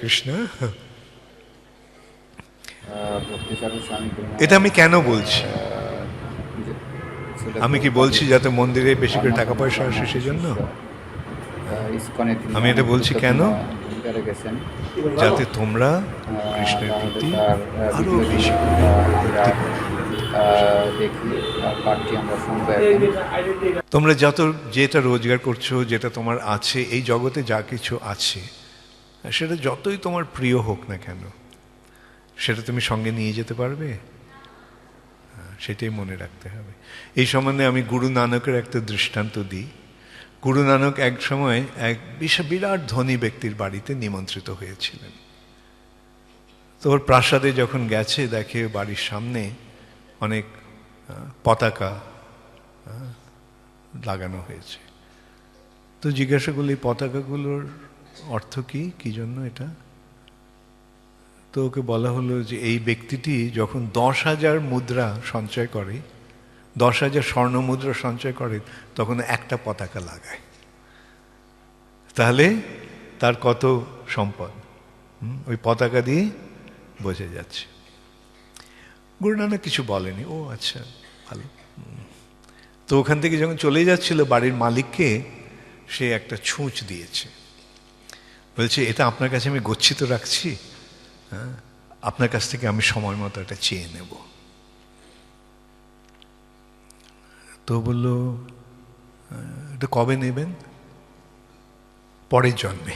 কৃষ্ণ? এটা আমি কেন বলছি? আমি কি বলছি যাতে মন্দিরে বেশি করে টাকা পয়সা আসে সেজন্য? আমি এটা বলছি কেন? যাতে তোমরা কৃষ্ণের প্রতি আরও বেশি তোমরা যত যেটা রোজগার করছ যেটা তোমার আছে এই জগতে যা কিছু আছে সেটা যতই তোমার প্রিয় হোক না কেন, সেটা তুমি সঙ্গে নিয়ে যেতে পারবে? সেটাই মনে রাখতে হবে। এই সম্বন্ধে আমি গুরু নানকের একটা দৃষ্টান্ত দিই। গুরু নানক এক সময় এক বিশাল বিরাট ধনী ব্যক্তির বাড়িতে নিমন্ত্রিত হয়েছিলেন। তো ওর প্রাসাদে যখন গেছে, দেখে বাড়ির সামনে অনেক পতাকা লাগানো হয়েছে। তো জিজ্ঞাসা করলি পতাকাগুলোর অর্থ কি? কি জন্য এটা? তো ওকে বলা হলো যে এই ব্যক্তিটি যখন দশ হাজার মুদ্রা সঞ্চয় করে, দশ হাজার স্বর্ণ মুদ্রা সঞ্চয় করে, তখন একটা পতাকা লাগায়। তাহলে তার কত সম্পদ? ওই পতাকা দিয়ে বোঝা যাচ্ছে। গুরু নানক কিছু বলেনি। ও আচ্ছা ভালো। তো ওখান থেকে যখন চলে যাচ্ছিল বাড়ির মালিককে, সে একটা ছুঁচ দিয়েছে। বলছে, এটা আপনার কাছে আমি গচ্ছিত রাখছি হ্যাঁ? আপনার কাছ থেকে আমি সময় মতো এটা চেয়ে নেব। তো বলল এটা কবে নেবেন? পরের জন্মে।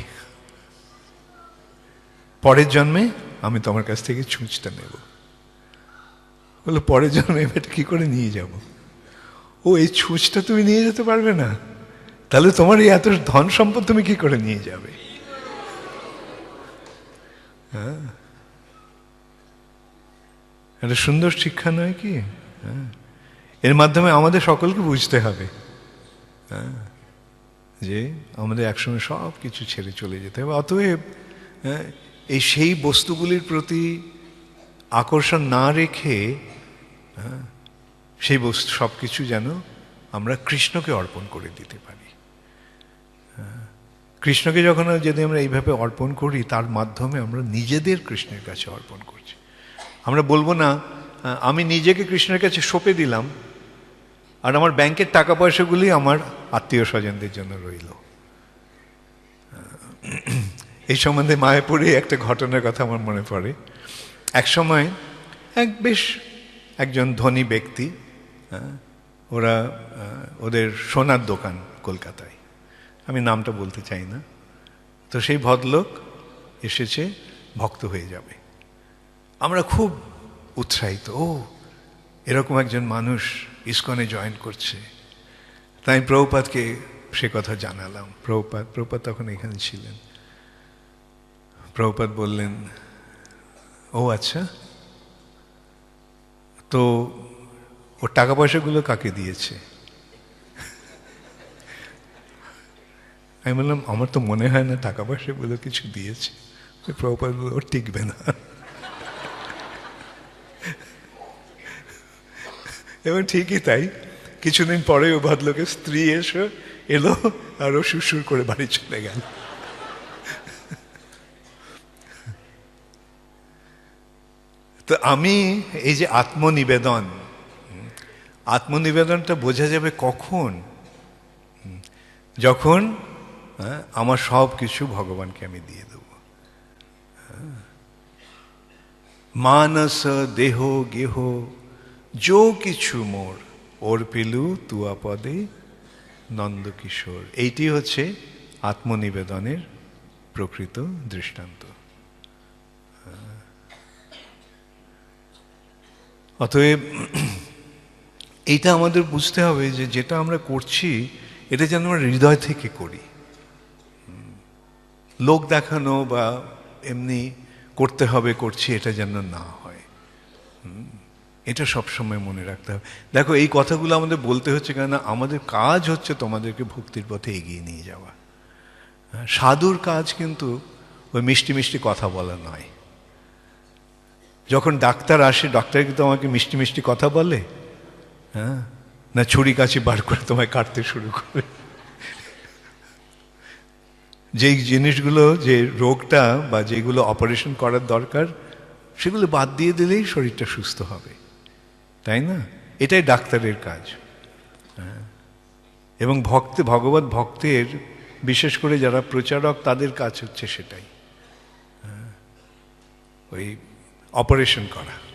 পরের জন্মে আমি তোমার কাছ থেকে ছুঁচটা নেব। বলল, পরের জন্মে এটা কি করে নিয়ে যাব? ও, এই ছুঁচটা তুমি নিয়ে যেতে পারবে না। তাহলে তোমার এই এত ধন সম্পদ তুমি কি করে নিয়ে যাবে? হ্যাঁ। একটা সুন্দর শিক্ষা নয় কি? হ্যাঁ। এর মাধ্যমে আমাদের সকলকে বুঝতে হবে। হ্যাঁ। যে আমাদের একসঙ্গে সব কিছু ছেড়ে চলে যেতে হবে। অতএব হ্যাঁ, এই সেই বস্তুগুলির প্রতি আকর্ষণ না রেখে হ্যাঁ, সেই বস্তু সব কিছু যেন আমরা কৃষ্ণকে অর্পণ করে দিতে পারি। হ্যাঁ, কৃষ্ণকে যখন যদি আমরা এইভাবে অর্পণ করি, তার মাধ্যমে আমরা নিজেদের কৃষ্ণের কাছে অর্পণ করছি। আমরা বলব না আমি নিজেকে কৃষ্ণের কাছে সঁপে দিলাম, আর আমার ব্যাংকের টাকা পয়সাগুলি আমার আত্মীয় স্বজনদের জন্য রইল। এই সম্বন্ধে মায়াপুরে একটা ঘটনার কথা আমার মনে পড়ে। এক সময় এক বেশ একজন ধনী ব্যক্তি ওরা ওদের সোনার দোকান কলকাতায়। আমি নামটা বলতে চাই না। তো সেই ভদ্রলোক এসেছে, ভক্ত হয়ে যাবে। আমরা খুব উৎসাহিত, ও, এরকম একজন মানুষ ইস্কনে জয়েন করছে। তাই প্রভুপাতকে সে কথা জানালাম। প্রভুপাত প্রভুপাত তখন এখানে ছিলেন। প্রভুপাত বললেন, ও আচ্ছা। তো ও টাকা পয়সাগুলো কাকে দিয়েছে? আমি বললাম আমার তো মনে হয় না টাকা পয়সাগুলো কিছু দিয়েছে। ওই প্রভুপাত বলল, ও টিকবে না। এবং ঠিকই তাই। কিছুদিন পরে ও ভদ্রলোকের স্ত্রী এসে এলো আর ও করে বাড়ি চলে গেল। তো আমি এই যে আত্মনিবেদন আত্মনিবেদনটা বোঝা যাবে কখন? যখন হ্যাঁ, আমার সব কিছু ভগবানকে আমি দিয়ে দেব হ্যাঁ। মানস দেহ গেহ যো কিছু মোর ওর পিলু তুয়া পদে নন্দকিশোর এইটি হচ্ছে আত্মনিবেদনের প্রকৃত দৃষ্টান্ত অতএব এইটা আমাদের বুঝতে হবে যে যেটা আমরা করছি এটা যেন আমরা হৃদয় থেকে করি। লোক দেখানো বা এমনি করতে হবে করছি এটা যেন না হয়। এটা সবসময় মনে রাখতে হবে। দেখো এই কথাগুলো আমাদের বলতে হচ্ছে কেন আমাদের কাজ হচ্ছে তোমাদেরকে ভক্তির পথে এগিয়ে নিয়ে যাওয়া। হ্যাঁ, সাধুর কাজ কিন্তু ওই মিষ্টি মিষ্টি কথা বলা নয়। যখন ডাক্তার আসে ডাক্তার কিন্তু আমাকে মিষ্টি মিষ্টি কথা বলে? হ্যাঁ? না ছুরি কাছি বার করে তোমায় কাটতে শুরু করে যেই জিনিসগুলো যে রোগটা বা যেগুলো অপারেশন করার দরকার সেগুলো বাদ দিয়ে দিলেই শরীরটা সুস্থ হবে। তাই না? এটাই ডাক্তারের কাজ। হ্যাঁ। এবং ভক্ত ভগবত ভক্তের বিশেষ করে যারা প্রচারক তাদের কাজ হচ্ছে সেটাই। হ্যাঁ। ওই অপারেশন করা।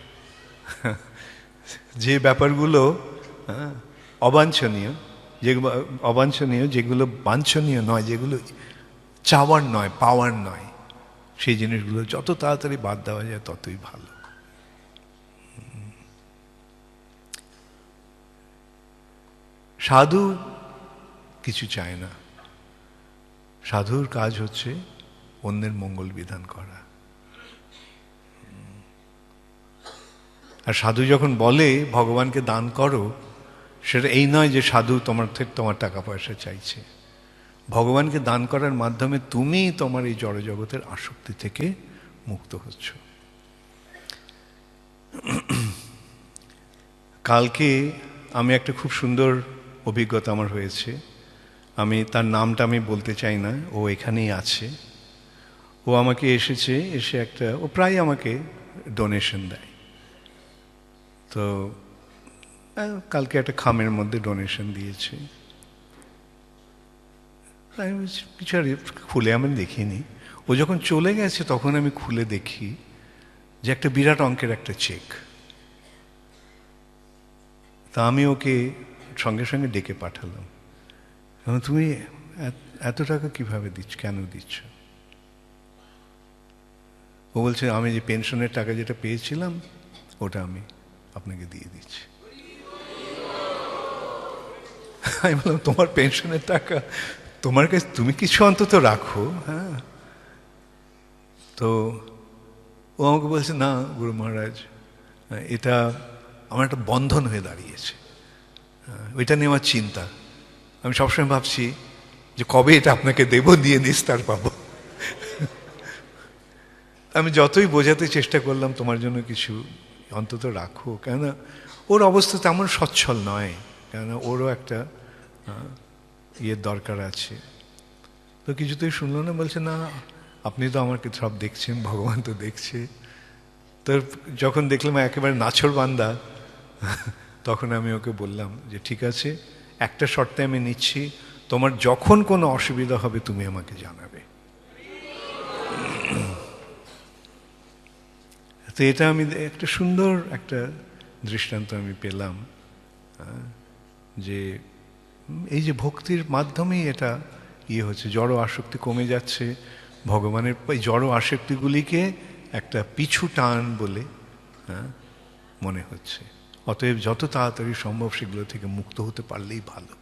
যে ব্যাপারগুলো হ্যাঁ, অবাঞ্ছনীয় যে অবাঞ্ছনীয় যেগুলো বাঞ্ছনীয় নয় যেগুলো চাওয়ার নয়, পাওয়ার নয়। সেই জিনিসগুলো যত তাড়াতাড়ি বাদ দেওয়া যায় ততই ভালো। সাধু কিছু চায় না। সাধুর কাজ হচ্ছে অন্যের মঙ্গল বিধান করা। আর সাধু যখন বলে, ভগবানকে দান করো, সেটা এই নয় যে সাধু তোমার থেকে তোমার টাকা পয়সা চাইছে। ভগবানকে দান করার মাধ্যমে তুমি তোমার এই জড়জগতের আসক্তি থেকে মুক্ত হচ্ছ। কালকে আমি একটা খুব সুন্দর অভিজ্ঞতা আমার হয়েছে। আমি, তার নামটা আমি বলতে চাই না, ও এখানেই আছে। ও আমাকে এসেছে, এসে একটা, ও প্রায় আমাকে ডোনেশন দেয়। তো কালকে একটা খামের মধ্যে ডোনেশন দিয়েছে। আমি কিছু আর খুলে আমি দেখিনি। ও যখন চলে গেছে, তখন আমি খুলে দেখি যে একটা বিরাট অঙ্কের একটা চেক। তা আমি ওকে সঙ্গে সঙ্গে ডেকে পাঠালাম। তুমি এত টাকা কীভাবে দিচ্ছ, কেন দিচ্ছ? ও বলছে, আমি যে পেনশনের টাকা যেটা পেয়েছিলাম, ওটা আমি আপনাকে দিয়ে দিচ্ছি। আমি বললাম, তোমার পেনশনের টাকা তোমার কাছে তুমি কিছু অন্তত রাখো হ্যাঁ? তো ও আমাকে বলছে, না, গুরু মহারাজ, এটা আমার একটা বন্ধন হয়ে দাঁড়িয়েছে। ওইটা নিয়ে আমার চিন্তা। আমি সবসময় ভাবছি যে কবে এটা আপনাকে দেব, দিয়ে নিস্তার পাবো। আমি যতই বোঝাতে চেষ্টা করলাম, তোমার জন্য কিছু অন্তত রাখো, কেননা ওর অবস্থা তেমন সচ্ছল নয়, কেননা ওরও একটা ইয়ের দরকার আছে। তো কিছুতেই শুনলো না, বলছে, না, আপনি তো আমাকে সব দেখছেন, ভগবান তো দেখছে। তো যখন দেখলাম একেবারে নাছর বান্দা, তখন আমি ওকে বললাম যে, ঠিক আছে, একটা শর্তে আমি নিচ্ছি, তোমার যখন কোনো অসুবিধা হবে, তুমি আমাকে জানাবে। তো এটা আমি, একটা সুন্দর একটা দৃষ্টান্ত আমি পেলাম যে এই যে ভক্তির মাধ্যমেই এটা ইয়ে হচ্ছে জড় আসক্তি কমে যাচ্ছে। ভগবানের এই জড় আসক্তিগুলিকে একটা পিছু টান বলে হ্যাঁ, মনে হচ্ছে। অতএব যত তাড়াতাড়ি সম্ভব সেগুলো থেকে মুক্ত হতে পারলেই ভালো।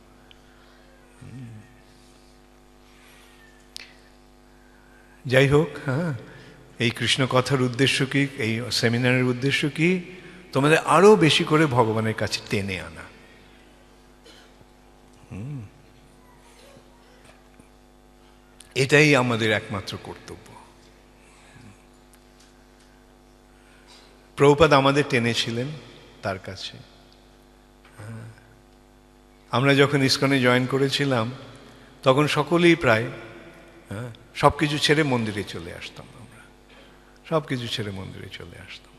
যাই হোক হ্যাঁ এই কৃষ্ণ কথার উদ্দেশ্য কি এই সেমিনারের উদ্দেশ্য কি তোমাদের আরও বেশি করে ভগবানের কাছে টেনে আনা। এটাই আমাদের একমাত্র কর্তব্য। প্রভুপাদ আমাদের টেনেছিলেন তার কাছে। আমরা যখন ইস্কনে জয়েন করেছিলাম তখন সকলেই প্রায় হ্যাঁ সব কিছু ছেড়ে মন্দিরে চলে আসতাম আমরা। সব কিছু ছেড়ে মন্দিরে চলে আসতাম।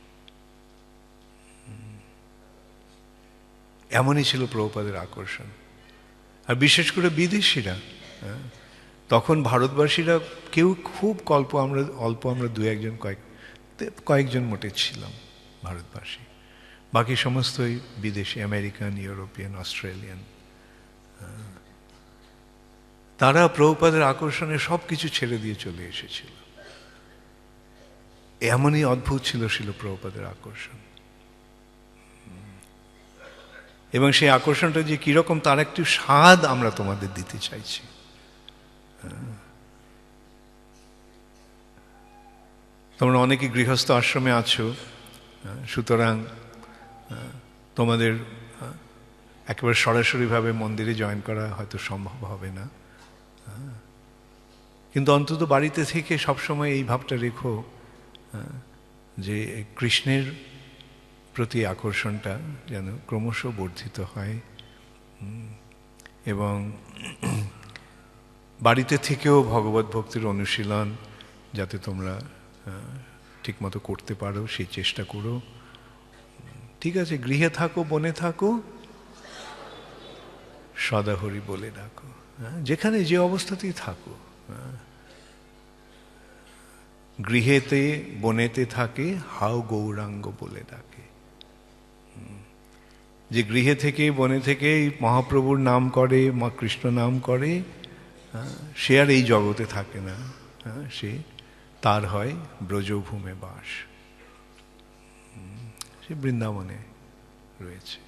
এমনই ছিল প্রভুপাদের আকর্ষণ। আর বিশেষ করে বিদেশিরা হ্যাঁ, তখন ভারতবাসীরা কেউ খুব অল্প আমরা অল্প আমরা দু একজন কয়েক, কয়েকজন মোটে ছিলাম ভারতবাসী বাকি সমস্তই বিদেশি, আমেরিকান, ইউরোপিয়ান, অস্ট্রেলিয়ান। তারা প্রভুপাদের আকর্ষণে সব কিছু ছেড়ে দিয়ে চলে এসেছিল এমনই অদ্ভুত ছিল ছিল প্রভুপাদের আকর্ষণ এবং সেই আকর্ষণটা যে কীরকম, তার একটু স্বাদ আমরা তোমাদের দিতে চাইছি। তোমরা অনেকে গৃহস্থ আশ্রমে আছো সুতরাং তোমাদের একেবারে সরাসরিভাবে মন্দিরে জয়েন করা হয়তো সম্ভব হবে না। কিন্তু অন্তত বাড়িতে থেকে সবসময় এই ভাবটা রেখো যে কৃষ্ণের প্রতি আকর্ষণটা যেন ক্রমশ বর্ধিত হয় এবং বাড়িতে থেকেও ভগবত ভক্তির অনুশীলন যাতে তোমরা ঠিকমতো করতে পারো সেই চেষ্টা করো। ঠিক আছে গৃহে থাকো বনে থাকো সদাহরি বলে ডাকো হ্যাঁ, যেখানে যে অবস্থাতেই থাকো হ্যাঁ। গৃহেতে বনেতে থাকে হাও গৌরাঙ্গ বলে ডাকে। যে গৃহে থেকে বনে থেকে মহাপ্রভুর নাম করে মা কৃষ্ণ নাম করে সে আর এই জগতে থাকে না। হ্যাঁ, সে তার হয় ব্রজভূমে বাস। সে বৃন্দাবনে রয়েছে।